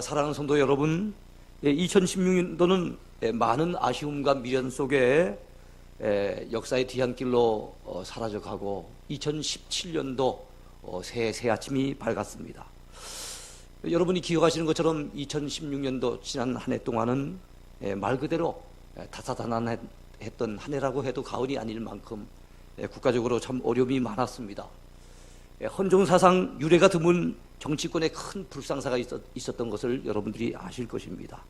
아, 사랑하는 성도 여러분, 2016년도는 많은 아쉬움과 미련 속에 에, 역사의 뒤안길로 어, 사라져가고 2017년도 어, 새, 새 아침이 밝았습니다. 여러분이 기억하시는 것처럼 2016년도 지난 한 해 동안은 에, 말 그대로 에, 다사다난했던 한 해라고 해도 가언이 아닐 만큼 에, 국가적으로 참 어려움이 많았습니다. 에, 헌정사상 유례가 드문 정치권에 큰 불상사가 있었, 있었 던 것을 여러분들이 아실 것입니다.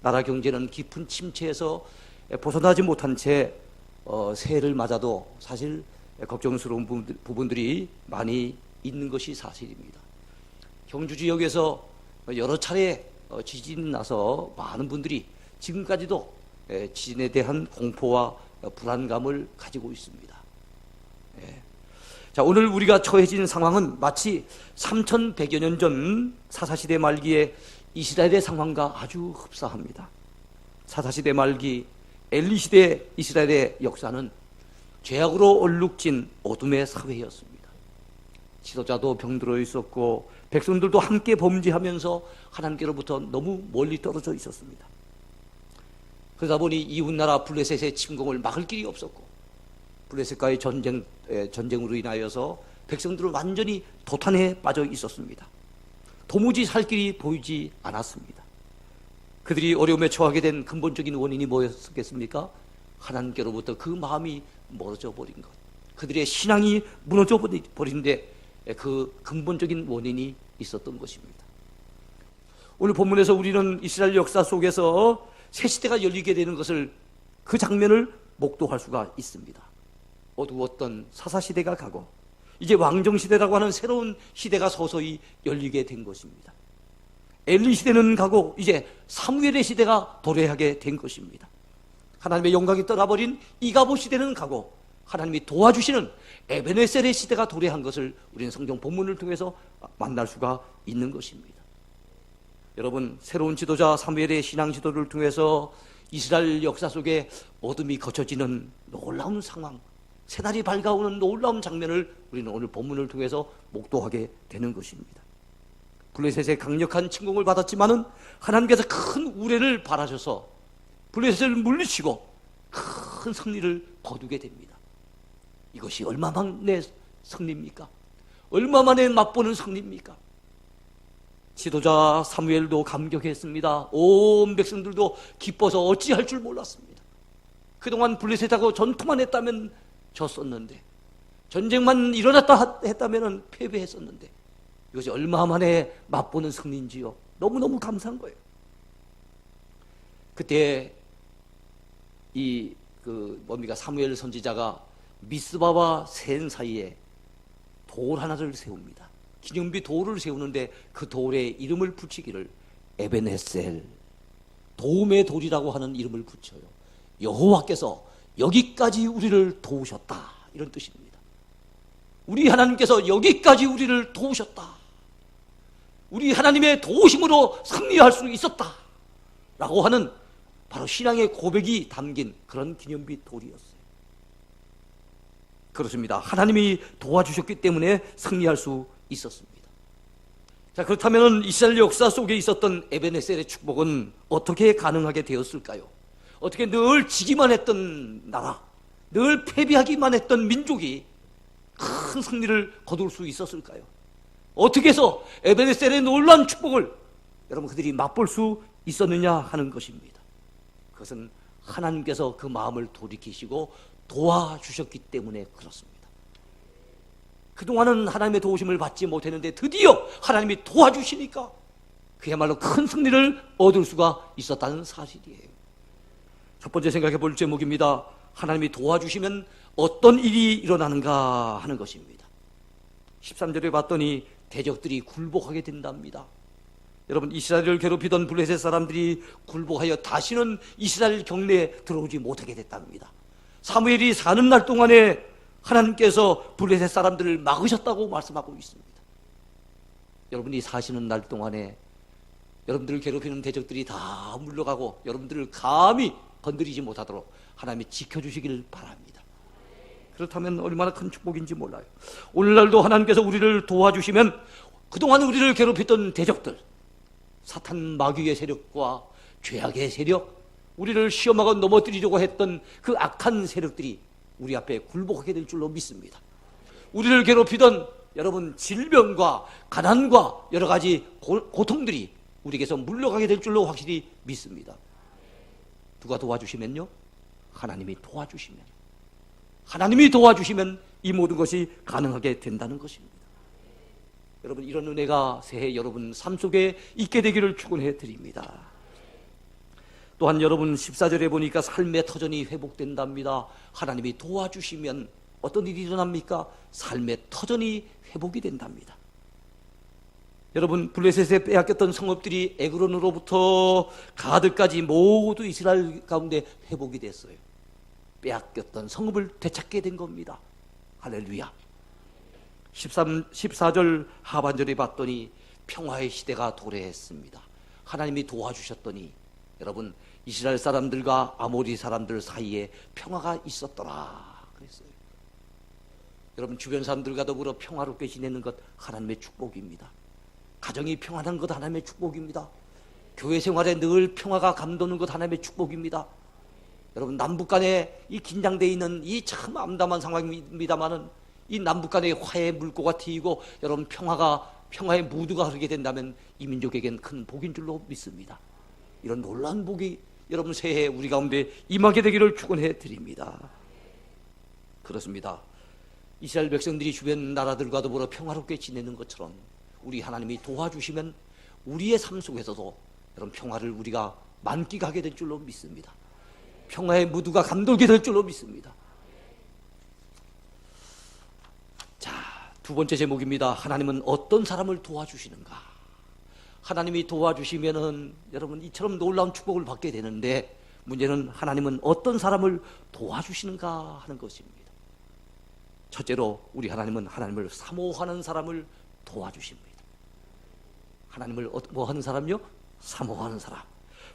나라 경제는 깊은 침체에서 에, 벗어나지 못한 채 어, 새해를 맞아도 사실 걱정스러운 부분들- 부분들이 많이 있는 것이 사실입니다. 경주 지역에서 여러 차례 어, 지진이 나서 많은 분들이 지금까지도 에, 지진에 대한 공포와 어, 불안감을 가지고 있습니다. 예. 자, 오늘 우리가 처해진 상황은 마치 3100여 년 전 사사시대 말기에 이스라엘의 상황과 아주 흡사합니다. 사사시대 말기 엘리시대 이스라엘의 역사는 죄악으로 얼룩진 어둠의 사회였습니다. 지도자도 병들어 있었고 백성들도 함께 범죄하면서 하나님께로부터 너무 멀리 떨어져 있었습니다. 그러다 보니 이웃나라 블레셋의 침공을 막을 길이 없었고 블레셋과의 전쟁 에, 전쟁으로 인하여서 백성들은 완전히 도탄에 빠져 있었습니다. 도무지 살 길이 보이지 않았습니다. 그들이 어려움에 처하게 된 근본적인 원인이 뭐였겠습니까? 하나님께로부터 그 마음이 멀어져 버린 것. 그들의 신앙이 무너져 버린데 그 근본적인 원인이 있었던 것입니다. 오늘 본문에서 우리는 이스라엘 역사 속에서 새 시대가 열리게 되는 것을 그 장면을 목도할 수가 있습니다. 어두웠던 사사 시대가 가고 이제 왕정 시대라고 하는 새로운 시대가 서서히 열리게 된 것입니다. 엘리 시대는 가고 이제 사무엘의 시대가 도래하게 된 것입니다. 하나님의 영광이 떠나버린 이가보 시대는 가고 하나님이 도와주시는 에베네셀의 시대가 도래한 것을 우리는 성경 본문을 통해서 만날 수가 있는 것입니다. 여러분 새로운 지도자 사무엘의 신앙 지도를 통해서 이스라엘 역사 속에 어둠이 거쳐지는 놀라운 상황, 새날이 밝아오는 놀라운 장면을 우리는 오늘 본문을 통해서 목도하게 되는 것입니다. 블레셋의 강력한 침공을 받았지만은 하나님께서 큰 우레를 바라셔서 블레셋을 물리치고 큰 승리를 거두게 됩니다. 이것이 얼마만의 승리입니까? 얼마만에 맛보는 승리입니까? 지도자 사무엘도 감격했습니다. 온 백성들도 기뻐서 어찌할 줄 몰랐습니다. 그동안 블레셋하고 전투만 했다면 졌었는데 전쟁만 일어났다 했다면 패배했었는데 이것이 얼마 만에 맛보는 승리인지요. 너무너무 감사한 거예요. 그때 이 그 뭡니까 사무엘 선지자가 미스바와 센 사이에 돌 하나를 세웁니다. 기념비 돌을 세우는데 그 돌에 이름을 붙이기를 에베네셀 도움의 돌이라고 하는 이름을 붙여요. 여호와께서 여기까지 우리를 도우셨다 이런 뜻입니다. 우리 하나님께서 여기까지 우리를 도우셨다. 우리 하나님의 도우심으로 승리할 수 있었다. 라고 하는 바로 신앙의 고백이 담긴 그런 기념비 돌이었어요. 그렇습니다. 하나님이 도와주셨기 때문에 승리할 수 있었습니다. 자, 그렇다면 이스라엘 역사 속에 있었던 에베네셀의 축복은 어떻게 가능하게 되었을까요? 어떻게 늘 지기만 했던 나라, 늘 패배하기만 했던 민족이 큰 승리를 거둘 수 있었을까요? 어떻게 해서 에베네셀의 놀라운 축복을 여러분 그들이 맛볼 수 있었느냐 하는 것입니다. 그것은 하나님께서 그 마음을 돌이키시고 도와주셨기 때문에 그렇습니다. 그동안은 하나님의 도우심을 받지 못했는데 드디어 하나님이 도와주시니까 그야말로 큰 승리를 얻을 수가 있었다는 사실이에요. 첫 번째 생각해 볼 제목입니다. 하나님이 도와주시면 어떤 일이 일어나는가 하는 것입니다. 13절에 봤더니 대적들이 굴복하게 된답니다. 여러분 이스라엘을 괴롭히던 블레셋 사람들이 굴복하여 다시는 이스라엘 경내에 들어오지 못하게 됐답니다. 사무엘이 사는 날 동안에 하나님께서 블레셋 사람들을 막으셨다고 말씀하고 있습니다. 여러분이 사시는 날 동안에 여러분들을 괴롭히는 대적들이 다 물러가고 여러분들을 감히 건드리지 못하도록 하나님이 지켜주시길 바랍니다. 그렇다면 얼마나 큰 축복인지 몰라요. 오늘날도 하나님께서 우리를 도와주시면 그동안 우리를 괴롭혔던 대적들, 사탄 마귀의 세력과 죄악의 세력, 우리를 시험하고 넘어뜨리려고 했던 그 악한 세력들이 우리 앞에 굴복하게 될 줄로 믿습니다. 우리를 괴롭히던 여러분 질병과 가난과 여러 가지 고, 고통들이 우리에게서 물러가게 될 줄로 확실히 믿습니다. 누가 도와주시면요? 하나님이 도와주시면. 하나님이 도와주시면 이 모든 것이 가능하게 된다는 것입니다. 여러분, 이런 은혜가 새해 여러분 삶 속에 있게 되기를 축원해 드립니다. 또한 여러분 14절에 보니까 삶의 터전이 회복된답니다. 하나님이 도와주시면 어떤 일이 일어납니까? 삶의 터전이 회복이 된답니다. 여러분 블레셋에 빼앗겼던 성읍들이 에그론으로부터 가드까지 모두 이스라엘 가운데 회복이 됐어요. 빼앗겼던 성읍을 되찾게 된 겁니다. 할렐루야. 13, 14절 하반절에 봤더니 평화의 시대가 도래했습니다. 하나님이 도와주셨더니 여러분 이스라엘 사람들과 아모리 사람들 사이에 평화가 있었더라 그랬어요. 여러분 주변 사람들과 더불어 평화롭게 지내는 것 하나님의 축복입니다. 가정이 평안한 것 하나님의 축복입니다. 교회 생활에 늘 평화가 감도는 것 하나님의 축복입니다. 여러분 남북 간에 이 긴장돼 있는 이 참 암담한 상황입니다만은 이 남북 간의 화해 물꼬가 트이고 여러분 평화가 평화의 무드가 흐르게 된다면 이 민족에겐 큰 복인 줄로 믿습니다. 이런 놀라운 복이 여러분 새해 우리 가운데 임하게 되기를 축원해 드립니다. 그렇습니다. 이스라엘 백성들이 주변 나라들과 더불어 평화롭게 지내는 것처럼 우리 하나님이 도와주시면 우리의 삶 속에서도 여러분 평화를 우리가 만끽하게 될 줄로 믿습니다. 평화의 무드가 감돌게 될 줄로 믿습니다. 자, 두 번째 제목입니다. 하나님은 어떤 사람을 도와주시는가? 하나님이 도와주시면은 여러분 이처럼 놀라운 축복을 받게 되는데 문제는 하나님은 어떤 사람을 도와주시는가 하는 것입니다. 첫째로 우리 하나님은 하나님을 사모하는 사람을 도와주십니다. 하나님을 어- 뭐 하는 사람요? 사모하는 사람.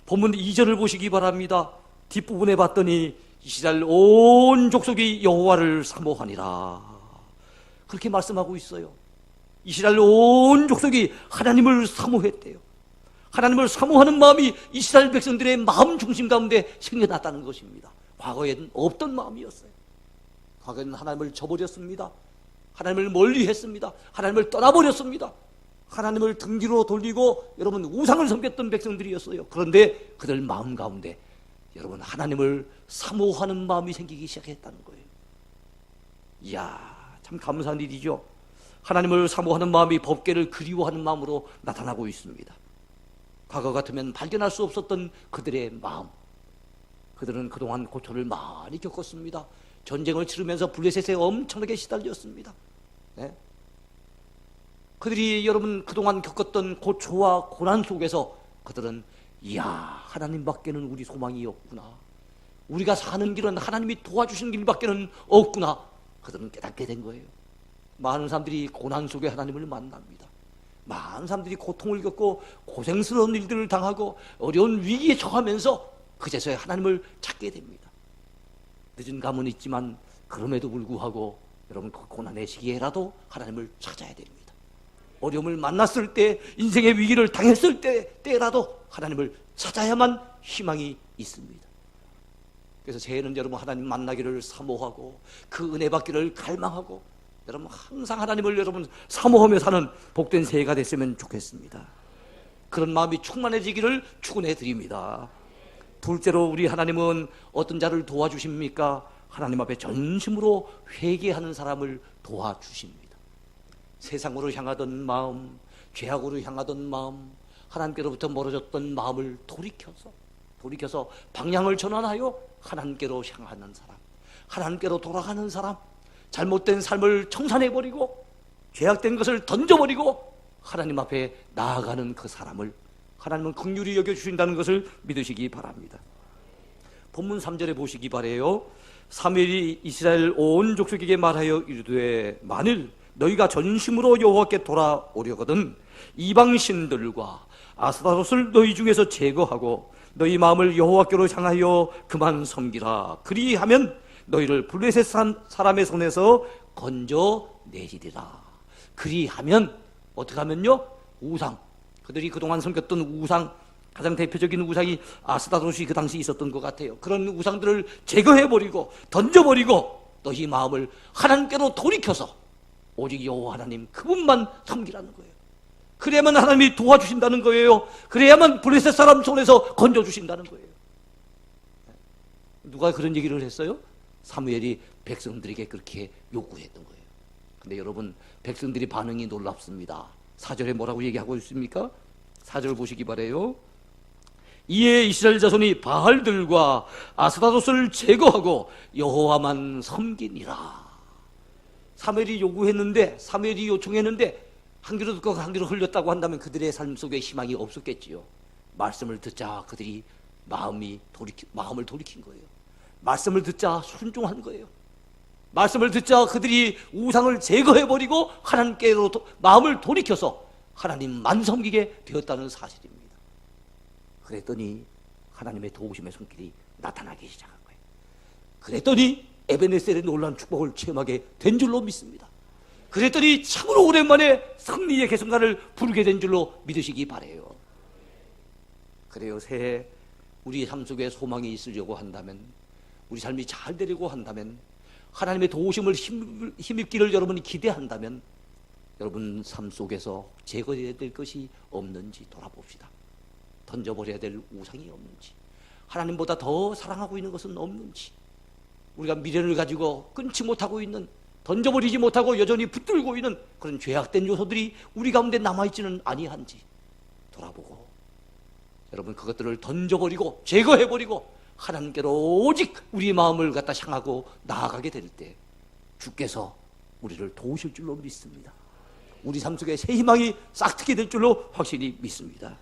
본문 2절을 보시기 바랍니다. 뒷부분에 봤더니 이스라엘 온 족속이 여호와를 사모하니라. 그렇게 말씀하고 있어요. 이스라엘 온 족속이 하나님을 사모했대요. 하나님을 사모하는 마음이 이스라엘 백성들의 마음 중심 가운데 생겨났다는 것입니다. 과거에는 없던 마음이었어요. 과거에는 하나님을 저버렸습니다. 하나님을 멀리 했습니다. 하나님을 떠나버렸습니다. 하나님을 등 뒤로 돌리고 여러분 우상을 섬겼던 백성들이었어요. 그런데 그들 마음 가운데 여러분 하나님을 사모하는 마음이 생기기 시작했다는 거예요. 이야, 참 감사한 일이죠. 하나님을 사모하는 마음이 법계를 그리워하는 마음으로 나타나고 있습니다. 과거 같으면 발견할 수 없었던 그들의 마음. 그들은 그동안 고초를 많이 겪었습니다. 전쟁을 치르면서 블레셋에 엄청나게 시달렸습니다. 네? 그들이 여러분 그동안 겪었던 고초와 고난 속에서 그들은 이야 하나님밖에는 우리 소망이 없구나. 우리가 사는 길은 하나님이 도와주시는 길밖에는 없구나. 그들은 깨닫게 된 거예요. 많은 사람들이 고난 속에 하나님을 만납니다. 많은 사람들이 고통을 겪고 고생스러운 일들을 당하고 어려운 위기에 처하면서 그제서야 하나님을 찾게 됩니다. 늦은 감은 있지만 그럼에도 불구하고 여러분 그 고난의 시기에라도 하나님을 찾아야 됩니다. 어려움을 만났을 때 인생의 위기를 당했을 때 때라도 하나님을 찾아야만 희망이 있습니다. 그래서 새해는 여러분 하나님 만나기를 사모하고 그 은혜 받기를 갈망하고 여러분 항상 하나님을 여러분 사모하며 사는 복된 새해가 됐으면 좋겠습니다. 그런 마음이 충만해지기를 축원해 드립니다. 둘째로 우리 하나님은 어떤 자를 도와주십니까? 하나님 앞에 전심으로 회개하는 사람을 도와주십니다. 세상으로 향하던 마음, 죄악으로 향하던 마음, 하나님께로부터 멀어졌던 마음을 돌이켜서 돌이켜서 방향을 전환하여 하나님께로 향하는 사람, 하나님께로 돌아가는 사람, 잘못된 삶을 청산해 버리고 죄악된 것을 던져 버리고 하나님 앞에 나아가는 그 사람을 하나님은 긍휼히 여겨 주신다는 것을 믿으시기 바랍니다. 본문 3절에 보시기 바래요. 사무엘이 이스라엘 온 족속에게 말하여 이르되 만일 너희가 전심으로 여호와께 돌아오려거든 이방 신들과 아스타롯을 너희 중에서 제거하고 너희 마음을 여호와께로 향하여 그만 섬기라. 그리하면 너희를 블레셋 사람의 손에서 건져 내리리라. 그리하면 어떻게 하면요? 우상. 그들이 그동안 섬겼던 우상, 가장 대표적인 우상이 아스타롯이 그 당시 있었던 것 같아요. 그런 우상들을 제거해버리고 던져버리고 너희 마음을 하나님께로 돌이켜서 오직 여호와 하나님 그분만 섬기라는 거예요. 그래야만 하나님이 도와주신다는 거예요. 그래야만 블레셋 사람 손에서 건져주신다는 거예요. 누가 그런 얘기를 했어요? 사무엘이 백성들에게 그렇게 요구했던 거예요. 근데 여러분, 백성들이 반응이 놀랍습니다. 사절에 뭐라고 얘기하고 있습니까? 사절 보시기 바래요. 이에 이스라엘 자손이 바알들과 아스타롯을 제거하고 여호와만 섬기니라. 사무엘이 요구했는데 사무엘이 요청했는데 한 귀로 듣고 한 귀로 흘렸다고 한다면 그들의 삶 속에 희망이 없었겠지요. 말씀을 듣자 그들이 마음이 돌이키, 마음을 돌이킨 거예요. 말씀을 듣자 순종한 거예요. 말씀을 듣자 그들이 우상을 제거해버리고 하나님께로 도, 마음을 돌이켜서 하나님만 섬기게 되었다는 사실입니다. 그랬더니 하나님의 도우심의 손길이 나타나기 시작한 거예요. 그랬더니 에베네셀의 놀라운 축복을 체험하게 된 줄로 믿습니다. 그랬더니 참으로 오랜만에 승리의 개성가를 부르게 된 줄로 믿으시기 바래요. 그래요. 새해 우리 삶 속에 소망이 있으려고 한다면 우리 삶이 잘 되려고 한다면 하나님의 도우심을 힘, 힘입기를 여러분이 기대한다면 여러분 삶 속에서 제거해야 될 것이 없는지 돌아봅시다. 던져버려야 될 우상이 없는지 하나님보다 더 사랑하고 있는 것은 없는지 우리가 미련을 가지고 끊지 못하고 있는 던져버리지 못하고 여전히 붙들고 있는 그런 죄악된 요소들이 우리 가운데 남아있지는 아니한지 돌아보고 여러분 그것들을 던져버리고 제거해버리고 하나님께로 오직 우리 마음을 갖다 향하고 나아가게 될 때 주께서 우리를 도우실 줄로 믿습니다. 우리 삶 속에 새 희망이 싹트게 될 줄로 확실히 믿습니다.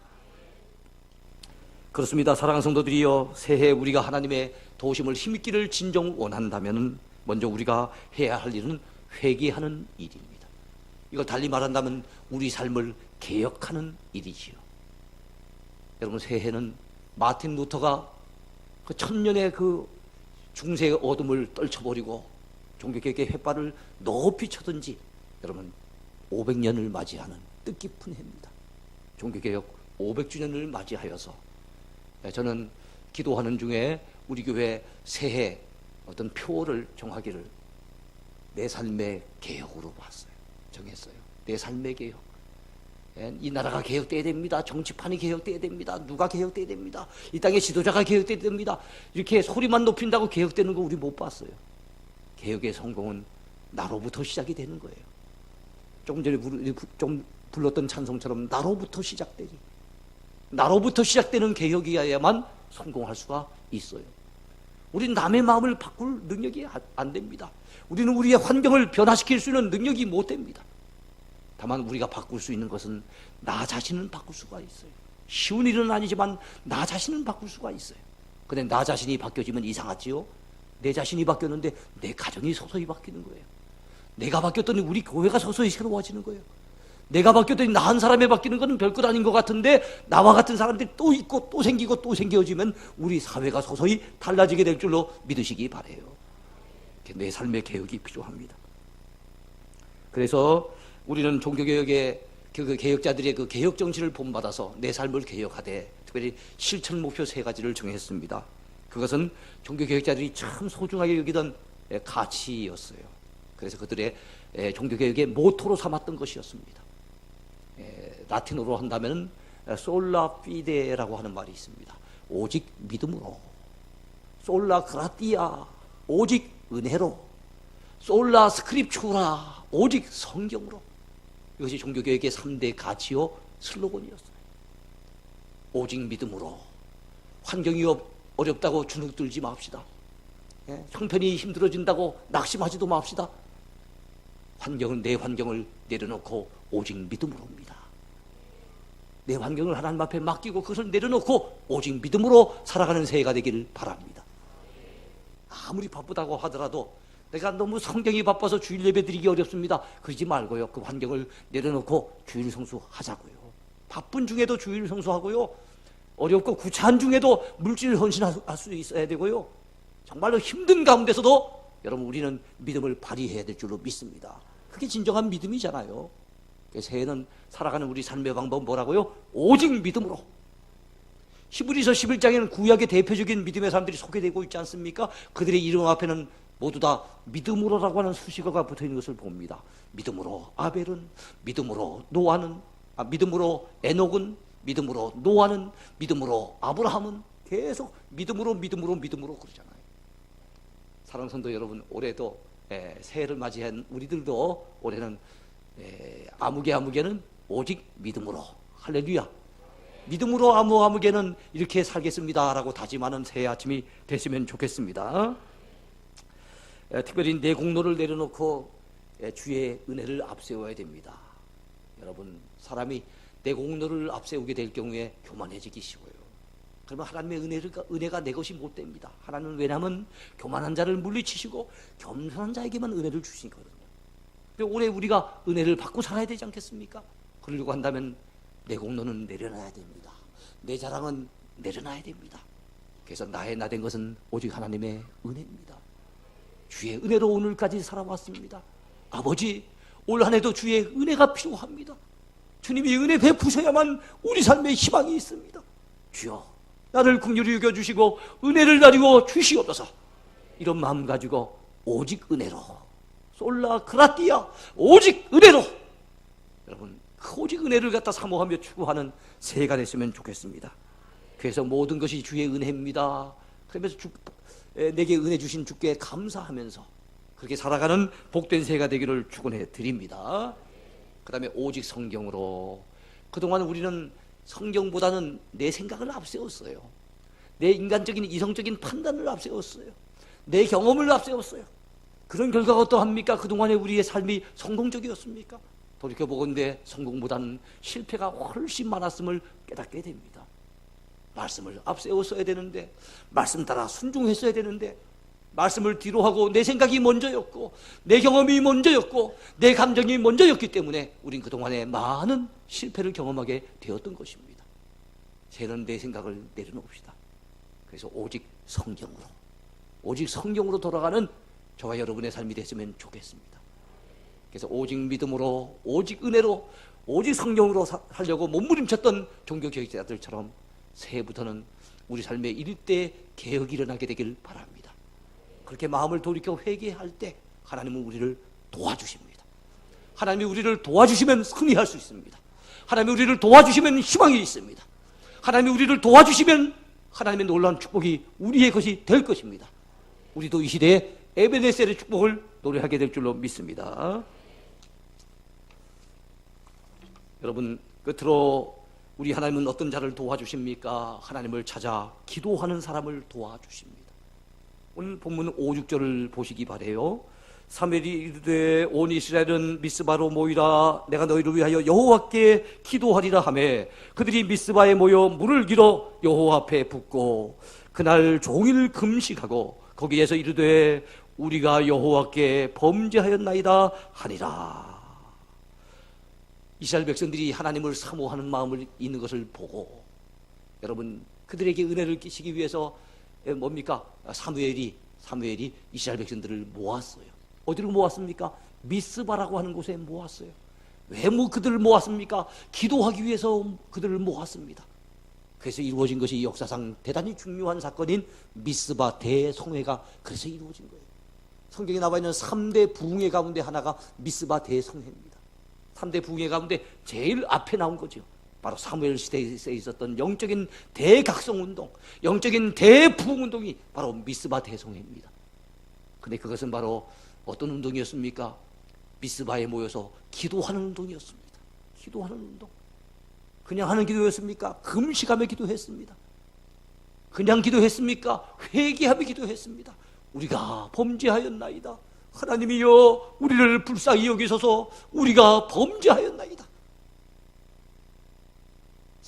그렇습니다. 사랑하는 성도들이여 새해 우리가 하나님의 도우심을 힘있기를 진정 원한다면 먼저 우리가 해야 할 일은 회개하는 일입니다. 이걸 달리 말한다면 우리 삶을 개혁하는 일이지요. 여러분 새해는 마틴 루터가 그 천년의 그 중세의 어둠을 떨쳐버리고 종교개혁의 횃발을 높이 쳐든지 여러분 500년을 맞이하는 뜻깊은 해입니다. 종교개혁 500주년을 맞이하여서 저는 기도하는 중에 우리 교회 새해 어떤 표를 정하기를 내 삶의 개혁으로 봤어요. 정했어요. 내 삶의 개혁. 예, 이 나라가 개혁돼야 됩니다. 정치판이 개혁돼야 됩니다. 누가 개혁돼야 됩니다. 이 땅의 지도자가 개혁돼야 됩니다. 이렇게 소리만 높인다고 개혁되는 거 우리 못 봤어요. 개혁의 성공은 나로부터 시작이 되는 거예요. 조금 전에 좀 불렀던 찬송처럼 나로부터 시작되니 나로부터 시작되는 개혁이어야만 성공할 수가 있어요. 우리는 남의 마음을 바꿀 능력이 안 됩니다. 우리는 우리의 환경을 변화시킬 수 있는 능력이 못 됩니다. 다만 우리가 바꿀 수 있는 것은 나 자신은 바꿀 수가 있어요. 쉬운 일은 아니지만 나 자신은 바꿀 수가 있어요. 근데 나 자신이 바뀌어지면 이상하지요? 내 자신이 바뀌었는데 내 가정이 서서히 바뀌는 거예요. 내가 바뀌었더니 우리 교회가 서서히 새로워지는 거예요. 내가 바뀌었더니 나 한 사람이 바뀌는 것은 별것 아닌 것 같은데 나와 같은 사람들이 또 있고 또 생기고 또 생겨지면 우리 사회가 서서히 달라지게 될 줄로 믿으시기 바래요. 내 삶의 개혁이 필요합니다. 그래서 우리는 종교개혁의 그 개혁자들의 그 개혁 정신을 본받아서 내 삶을 개혁하되 특별히 실천 목표 세 가지를 정했습니다. 그것은 종교 개혁자들이 참 소중하게 여기던 가치였어요. 그래서 그들의 종교 개혁의 모토로 삼았던 것이었습니다. 라틴어로 한다면 솔라 피데라고 하는 말이 있습니다. 오직 믿음으로. 솔라 그라티아 오직 은혜로. 솔라 스크립추라 오직 성경으로. 이것이 종교개혁의 3대 가치요 슬로건이었어요. 오직 믿음으로. 환경이 어렵다고 주눅 들지 맙시다. 예? 형편이 힘들어진다고 낙심하지도 맙시다. 환경은 내 환경을 내려놓고 오직 믿음으로입니다. 내 환경을 하나님 앞에 맡기고 그것을 내려놓고 오직 믿음으로 살아가는 새해가 되기를 바랍니다. 아무리 바쁘다고 하더라도 내가 너무 성경이 바빠서 주일 예배 드리기 어렵습니다. 그러지 말고요. 그 환경을 내려놓고 주일 성수 하자고요. 바쁜 중에도 주일 성수하고요. 어렵고 구차한 중에도 물질 헌신할 수 있어야 되고요. 정말로 힘든 가운데서도 여러분 우리는 믿음을 발휘해야 될 줄로 믿습니다. 그게 진정한 믿음이잖아요. 그 새해는 살아가는 우리 삶의 방법은 뭐라고요? 오직 믿음으로. 히브리서 11장에는 구약의 대표적인 믿음의 사람들이 소개되고 있지 않습니까? 그들의 이름 앞에는 모두 다 믿음으로라고 하는 수식어가 붙어 있는 것을 봅니다. 믿음으로 아벨은, 믿음으로 노아는, 아, 믿음으로 에녹은, 믿음으로 노아는, 믿음으로 아브라함은 계속 믿음으로 믿음으로 믿음으로 그러잖아요. 사랑 성도 여러분, 올해도 에, 새해를 맞이한 우리들도 올해는 에, 아무개 아무개는 오직 믿음으로 할렐루야. 믿음으로 아무 아무개는 이렇게 살겠습니다라고 다짐하는 새해 아침이 됐으면 좋겠습니다. 에, 특별히 내 공로를 내려놓고 에, 주의 은혜를 앞세워야 됩니다. 여러분 사람이 내 공로를 앞세우게 될 경우에 교만해지기 쉬워요. 그러면 하나님의 은혜가, 은혜가 내 것이 못 됩니다. 하나님은 왜냐하면 교만한 자를 물리치시고 겸손한 자에게만 은혜를 주시거든요. 올해 우리가 은혜를 받고 살아야 되지 않겠습니까? 그러려고 한다면 내 공로는 내려놔야 됩니다. 내 자랑은 내려놔야 됩니다. 그래서 나의 나 된 것은 오직 하나님의 은혜입니다. 주의 은혜로 오늘까지 살아왔습니다. 아버지, 올 한 해도 주의 은혜가 필요합니다. 주님이 은혜 베푸셔야만 우리 삶에 희망이 있습니다. 주여, 나를 긍휼히 여겨주시고 은혜를 나리고 주시옵소서. 이런 마음 가지고 오직 은혜로 솔라 그라띠아 오직 은혜로 여러분 그 오직 은혜를 갖다 사모하며 추구하는 새해가 됐으면 좋겠습니다. 그래서 모든 것이 주의 은혜입니다. 그러면서 주, 에, 내게 은혜 주신 주께 감사하면서 그렇게 살아가는 복된 새해가 되기를 축원해 드립니다. 그 다음에 오직 성경으로 그동안 우리는 성경보다는 내 생각을 앞세웠어요. 내 인간적인 이성적인 판단을 앞세웠어요. 내 경험을 앞세웠어요. 그런 결과가 어떠합니까? 그동안에 우리의 삶이 성공적이었습니까? 돌이켜보건대 성공보다는 실패가 훨씬 많았음을 깨닫게 됩니다. 말씀을 앞세웠어야 되는데, 말씀 따라 순종했어야 되는데, 말씀을 뒤로 하고 내 생각이 먼저였고, 내 경험이 먼저였고, 내 감정이 먼저였기 때문에 우린 그동안에 많은 실패를 경험하게 되었던 것입니다. 새는 내 생각을 내려놓읍시다. 그래서 오직 성경으로, 오직 성경으로 돌아가는 저와 여러분의 삶이 됐으면 좋겠습니다. 그래서 오직 믿음으로, 오직 은혜로, 오직 성경으로 사- 살려고 몸부림쳤던 종교 교육자들처럼 새해부터는 우리 삶에 일대 개혁이 일어나게 되길 바랍니다. 그렇게 마음을 돌이켜 회개할 때 하나님은 우리를 도와주십니다. 하나님이 우리를 도와주시면 승리할 수 있습니다. 하나님이 우리를 도와주시면 희망이 있습니다. 하나님이 우리를 도와주시면 하나님의 놀라운 축복이 우리의 것이 될 것입니다. 우리도 이 시대에 에베네셀의 축복을 노래하게 될 줄로 믿습니다. 여러분 끝으로 우리 하나님은 어떤 자를 도와주십니까? 하나님을 찾아 기도하는 사람을 도와주십니다. 오늘 본문 5, 6절을 보시기 바래요. 사무엘이 이르되 온 이스라엘은 미스바로 모이라 내가 너희를 위하여 여호와께 기도하리라 하매 그들이 미스바에 모여 물을 길어 여호와 앞에 붓고 그날 종일 금식하고 거기에서 이르되 우리가 여호와께 범죄하였나이다 하니라 이스라엘 백성들이 하나님을 사모하는 마음을 있는 것을 보고 여러분 그들에게 은혜를 끼치기 위해서 에, 뭡니까 사무엘이 사무엘이 이스라엘 백성들을 모았어요. 어디로 모았습니까? 미스바라고 하는 곳에 모았어요. 왜 뭐 그들을 모았습니까? 기도하기 위해서 그들을 모았습니다. 그래서 이루어진 것이 역사상 대단히 중요한 사건인 미스바 대성회가 그래서 이루어진 거예요. 성경에 나와 있는 3대 부흥회 가운데 하나가 미스바 대성회입니다. 3대 부흥회 가운데 제일 앞에 나온 거죠. 바로 사무엘 시대에 있었던 영적인 대각성 운동, 영적인 대부흥 운동이 바로 미스바 대성회입니다. 근데 그것은 바로 어떤 운동이었습니까? 미스바에 모여서 기도하는 운동이었습니다. 기도하는 운동. 그냥 하는 기도였습니까? 금식하며 기도했습니다. 그냥 기도했습니까? 회개하며 기도했습니다. 우리가 범죄하였나이다. 하나님이여 우리를 불쌍히 여기소서 우리가 범죄하였나이다.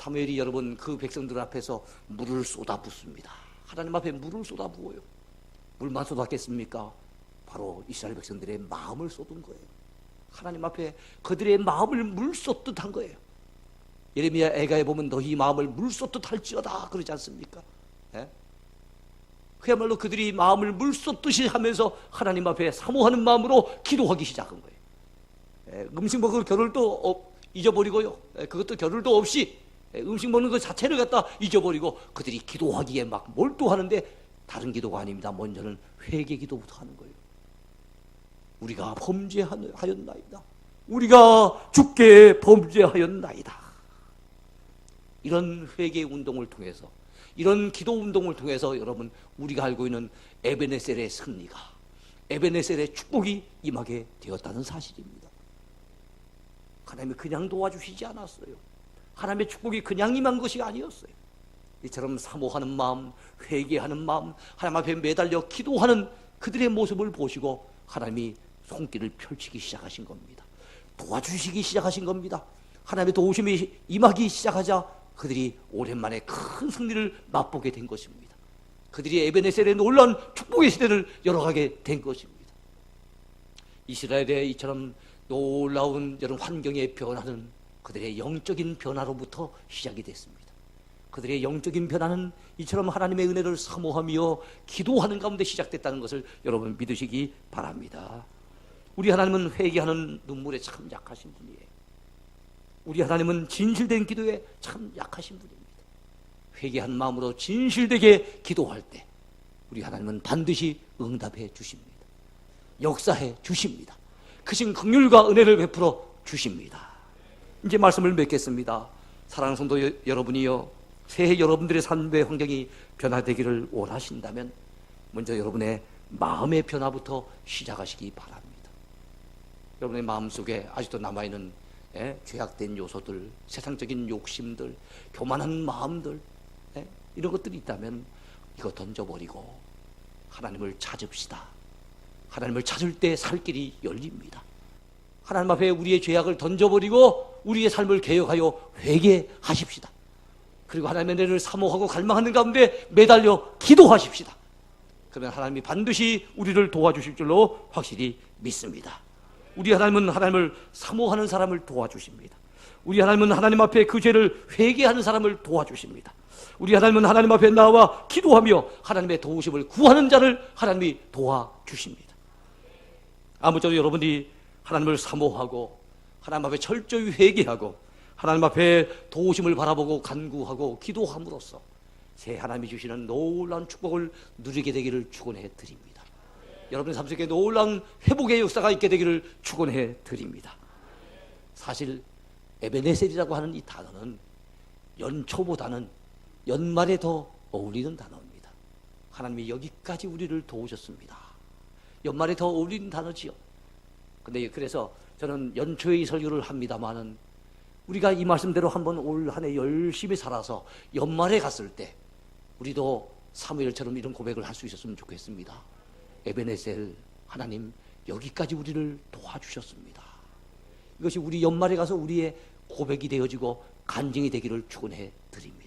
사무엘이 여러분 그 백성들 앞에서 물을 쏟아붓습니다. 하나님 앞에 물을 쏟아부어요. 물만 쏟았겠습니까? 바로 이스라엘 백성들의 마음을 쏟은 거예요. 하나님 앞에 그들의 마음을 물 쏟듯 한 거예요. 예레미야 애가에 보면 너희 마음을 물 쏟듯 할지어다 그러지 않습니까? 예? 그야말로 그들이 마음을 물 쏟듯이 하면서 하나님 앞에 사모하는 마음으로 기도하기 시작한 거예요. 예, 음식 먹을 겨를도 어, 잊어버리고요. 에, 그것도 겨를도 없이 에, 음식 먹는 것 자체를 갖다 잊어버리고 그들이 기도하기에 막 몰두하는데 다른 기도가 아닙니다. 먼저는 회개 기도부터 하는 거예요. 우리가 범죄하였나이다. 우리가 죽게 범죄하였나이다. 이런 회개 운동을 통해서 이런 기도 운동을 통해서 여러분 우리가 알고 있는 에베네셀의 승리가 에베네셀의 축복이 임하게 되었다는 사실입니다. 하나님이 그냥 도와주시지 않았어요. 하나님의 축복이 그냥 임한 것이 아니었어요. 이처럼 사모하는 마음, 회개하는 마음, 하나님 앞에 매달려 기도하는 그들의 모습을 보시고 하나님이 손길을 펼치기 시작하신 겁니다. 도와주시기 시작하신 겁니다. 하나님의 도우심이 임하기 시작하자 그들이 오랜만에 큰 승리를 맛보게 된 것입니다. 그들이 에베네셀의 놀라운 축복의 시대를 열어가게 된 것입니다. 이스라엘의 이처럼 놀라운 이런 환경의 변화는 그들의 영적인 변화로부터 시작이 됐습니다. 그들의 영적인 변화는 이처럼 하나님의 은혜를 사모하며 기도하는 가운데 시작됐다는 것을 여러분 믿으시기 바랍니다. 우리 하나님은 회개하는 눈물에 참 약하신 분이에요. 우리 하나님은 진실된 기도에 참 약하신 분입니다. 회개한 마음으로 진실되게 기도할 때 우리 하나님은 반드시 응답해 주십니다. 역사해 주십니다. 크신 긍휼과 은혜를 베풀어 주십니다. 이제 말씀을 맺겠습니다. 사랑하는 성도 여- 여러분이요. 새해 여러분들의 삶의 환경이 변화되기를 원하신다면 먼저 여러분의 마음의 변화부터 시작하시기 바랍니다. 여러분의 마음속에 아직도 남아있는 예, 죄악된 요소들, 세상적인 욕심들, 교만한 마음들 예, 이런 것들이 있다면 이거 던져버리고 하나님을 찾읍시다. 하나님을 찾을 때 살 길이 열립니다. 하나님 앞에 우리의 죄악을 던져버리고 우리의 삶을 개혁하여 회개하십시다. 그리고 하나님의 은혜를 사모하고 갈망하는 가운데 매달려 기도하십시다. 그러면 하나님이 반드시 우리를 도와주실 줄로 확실히 믿습니다. 우리 하나님은 하나님을 사모하는 사람을 도와주십니다. 우리 하나님은 하나님 앞에 그 죄를 회개하는 사람을 도와주십니다. 우리 하나님은 하나님 앞에 나와 기도하며 하나님의 도우심을 구하는 자를 하나님이 도와주십니다. 아무쪼록 여러분이 하나님을 사모하고 하나님 앞에 철저히 회개하고 하나님 앞에 도우심을 바라보고 간구하고 기도함으로써 새 하나님이 주시는 놀라운 축복을 누리게 되기를 축원해 드립니다. 여러분의 삶 속에 놀라운 회복의 역사가 있게 되기를 축원해 드립니다. 사실 에베네셀이라고 하는 이 단어는 연초보다는 연말에 더 어울리는 단어입니다. 하나님이 여기까지 우리를 도우셨습니다. 연말에 더 어울리는 단어지요. 근데 그래서 저는 연초에 이 설교를 합니다만은 우리가 이 말씀대로 한번 올 한 해 열심히 살아서 연말에 갔을 때 우리도 사무엘처럼 이런 고백을 할 수 있었으면 좋겠습니다. 에베네셀 하나님 여기까지 우리를 도와주셨습니다. 이것이 우리 연말에 가서 우리의 고백이 되어지고 간증이 되기를 축원해 드립니다.